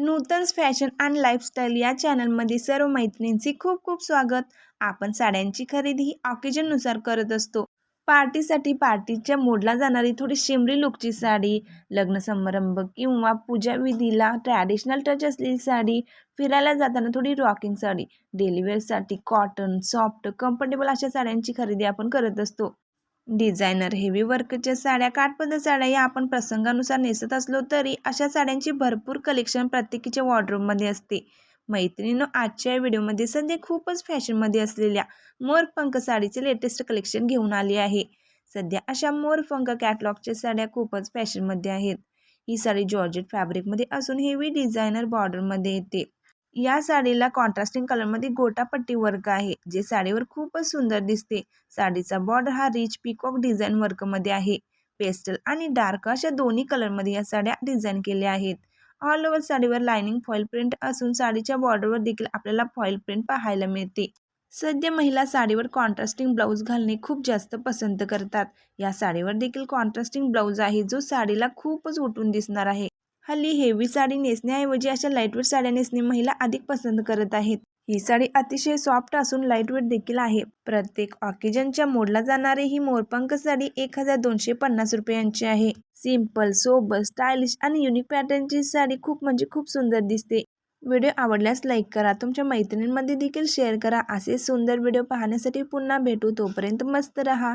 Nutan's fashion आणि lifestyle या चॅनलमध्ये सर्व मैत्रिणींचे खूप खूप स्वागत. आपण साड्यांची खरेदी ही ऑकेजननुसार करत असतो. पार्टीसाठी पार्टीच्या मोडला जाणारी थोडी शिमरी लुकची साडी लग्न समारंभ किंवा पूजा विधीला ट्रॅडिशनल टच असलेली साडी फिरायला जाताना थोडी रॉकिंग साडी डेलीवेअरसाठी कॉटन सॉफ्ट कम्फर्टेबल अशा साड्यांची खरेदी आपण करत असतो. डिझायनर हेवी वर्कच्या साड्या काठपदर साड्या या आपण प्रसंगानुसार नेसत असलो तरी अशा साड्यांची भरपूर कलेक्शन प्रत्येकीच्या वॉर्डरोबमध्ये असते. मैत्रिणीनं आजच्या व्हिडिओमध्ये सध्या खूपच फॅशनमध्ये असलेल्या मोरपंख साडीचे लेटेस्ट कलेक्शन घेऊन आली आहे. सध्या अशा मोरपंख कॅटलॉगच्या साड्या खूपच फॅशनमध्ये आहेत. ही साडी जॉर्जेट फॅब्रिकमध्ये असून हेवी डिझायनर बॉर्डरमध्ये येते. या साडीला कॉन्ट्रास्टिंग कलरमध्ये गोटापट्टी वर्क आहे जे साडीवर खूपच सुंदर दिसते. साडीचा बॉर्डर हा रिच पिकॉक डिझाईन वर्कमध्ये आहे. पेस्टल आणि डार्क अशा दोन्ही कलरमध्ये या साड्या डिझाईन केल्या आहेत. ऑल ओव्हर साडीवर लाइनिंग फॉईल प्रिंट असून साडीच्या बॉर्डरवर देखील आपल्याला फॉईल प्रिंट पाहायला मिळते. सध्या महिला साडीवर कॉन्ट्रास्टिंग ब्लाऊज घालणे खूप जास्त पसंत करतात. या साडीवर देखील कॉन्ट्रास्टिंग ब्लाऊज आहे जो साडीला खूपच उठून दिसणार आहे. हल्ली हेवी साडी नेसण्याऐवजी अशा लाईटवेट साड्या नेसणे महिला अधिक पसंत करत आहेत. ही साडी अतिशय सॉफ्ट असून लाईटवेट देखील आहे. प्रत्येक ऑकेजनच्या मोडला जाणारी ही मोरपंख साडी एक हजार दोनशे पन्नास रुपयांची आहे. सिंपल सोबर स्टायलिश आणि युनिक पॅटर्नची साडी खूप म्हणजे खूप सुंदर दिसते. व्हिडिओ आवडल्यास लाईक करा. तुमच्या मैत्रिणींमध्ये देखील शेअर करा. असे सुंदर व्हिडिओ पाहण्यासाठी पुन्हा भेटू. तोपर्यंत मस्त रहा.